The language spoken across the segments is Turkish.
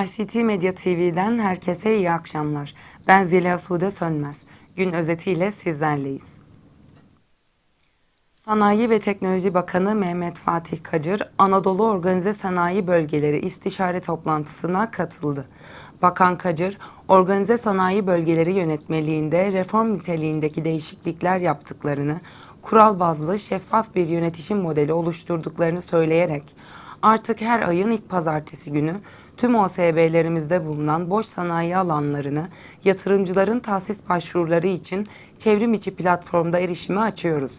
ICT Medya TV'den herkese iyi akşamlar. Ben Zeliha Sude Sönmez. Gün özetiyle sizlerleyiz. Sanayi ve Teknoloji Bakanı Mehmet Fatih Kacır, Anadolu Organize Sanayi Bölgeleri İstişare Toplantısına katıldı. Bakan Kacır, Organize Sanayi Bölgeleri Yönetmeliğinde reform niteliğindeki değişiklikler yaptıklarını, kural bazlı şeffaf bir yönetişim modeli oluşturduklarını söyleyerek, artık her ayın ilk pazartesi günü tüm OSB'lerimizde bulunan boş sanayi alanlarını yatırımcıların tahsis başvuruları için çevrim içi platformda erişime açıyoruz.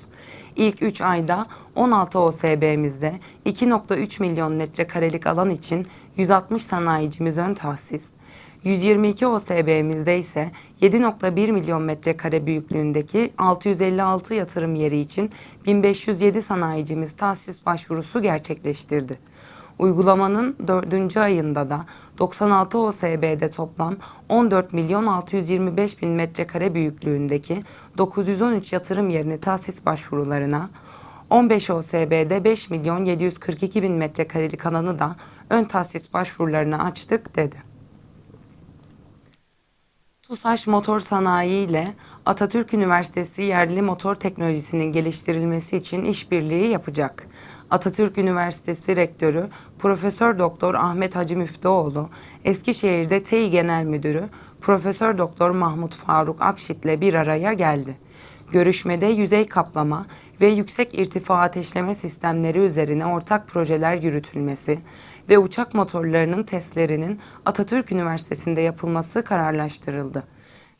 İlk 3 ayda 16 OSB'mizde 2.3 milyon metrekarelik alan için 160 sanayicimiz ön tahsis, 122 OSB'mizde ise 7.1 milyon metrekare büyüklüğündeki 656 yatırım yeri için 1507 sanayicimiz tahsis başvurusu gerçekleştirdi. Uygulamanın dördüncü ayında da 96 OSB'de toplam 14 milyon 625 bin metrekare büyüklüğündeki 913 yatırım yerini tahsis başvurularına, 15 OSB'de 5 milyon 742 bin metrekarelik alanı da ön tahsis başvurularına açtık dedi. TUSAŞ Motor Sanayi ile Atatürk Üniversitesi yerli motor teknolojisinin geliştirilmesi için işbirliği yapacak. Atatürk Üniversitesi Rektörü Profesör Doktor Ahmet Hacı Müftüoğlu, Eskişehir'de TEİ Genel Müdürü Profesör Doktor Mahmut Faruk Akşit ile bir araya geldi. Görüşmede yüzey kaplama ve yüksek irtifa ateşleme sistemleri üzerine ortak projeler yürütülmesi ve uçak motorlarının testlerinin Atatürk Üniversitesi'nde yapılması kararlaştırıldı.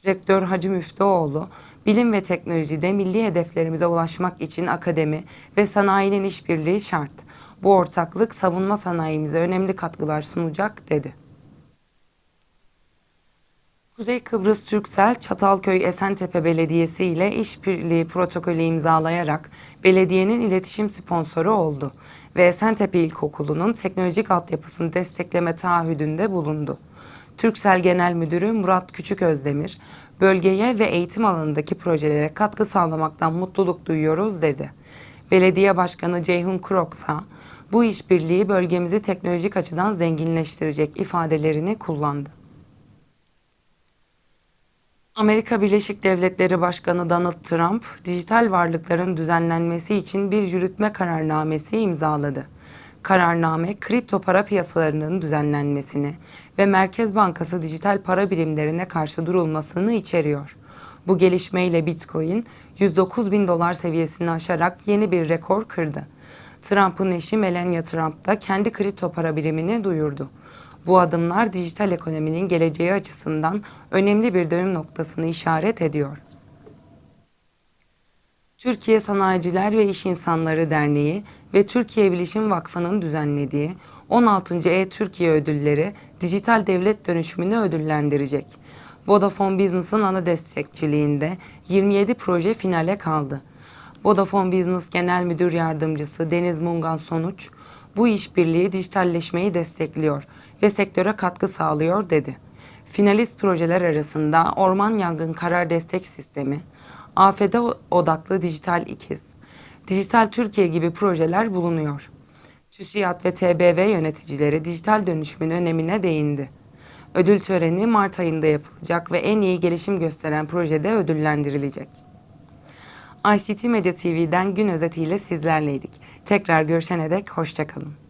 Rektör Hacı Müftüoğlu, bilim ve teknolojide milli hedeflerimize ulaşmak için akademi ve sanayinin işbirliği şart. Bu ortaklık savunma sanayimize önemli katkılar sunacak dedi. Kuzey Kıbrıs Türksel Çatalköy Esentepe Belediyesi ile işbirliği protokolü imzalayarak belediyenin iletişim sponsoru oldu ve Esentepe İlkokulu'nun teknolojik altyapısını destekleme taahhüdünde bulundu. Türksel Genel Müdürü Murat Küçük Özdemir, bölgeye ve eğitim alanındaki projelere katkı sağlamaktan mutluluk duyuyoruz dedi. Belediye Başkanı Ceyhun Kroksa, bu işbirliği bölgemizi teknolojik açıdan zenginleştirecek ifadelerini kullandı. Amerika Birleşik Devletleri Başkanı Donald Trump, dijital varlıkların düzenlenmesi için bir yürütme kararnamesi imzaladı. Kararname, kripto para piyasalarının düzenlenmesini ve Merkez Bankası dijital para birimlerine karşı durulmasını içeriyor. Bu gelişmeyle Bitcoin 109 bin dolar seviyesini aşarak yeni bir rekor kırdı. Trump'ın eşi Melania Trump da kendi kripto para birimini duyurdu. Bu adımlar dijital ekonominin geleceği açısından önemli bir dönüm noktasını işaret ediyor. Türkiye Sanayiciler ve İş İnsanları Derneği ve Türkiye Bilişim Vakfı'nın düzenlediği 16. E-Türkiye ödülleri dijital devlet dönüşümünü ödüllendirecek. Vodafone Business'ın ana destekçiliğinde 27 proje finale kaldı. Vodafone Business Genel Müdür Yardımcısı Deniz Mungan Sonuç, bu işbirliği dijitalleşmeyi destekliyor ve sektöre katkı sağlıyor dedi. Finalist projeler arasında Orman Yangın Karar Destek Sistemi, AFD odaklı Dijital İkiz, Dijital Türkiye gibi projeler bulunuyor. TÜSİAD ve TBV yöneticileri dijital dönüşümün önemine değindi. Ödül töreni Mart ayında yapılacak ve en iyi gelişim gösteren projede ödüllendirilecek. ICT Medya TV'den gün özetiyle sizlerleydik. Tekrar görüşene dek hoşçakalın.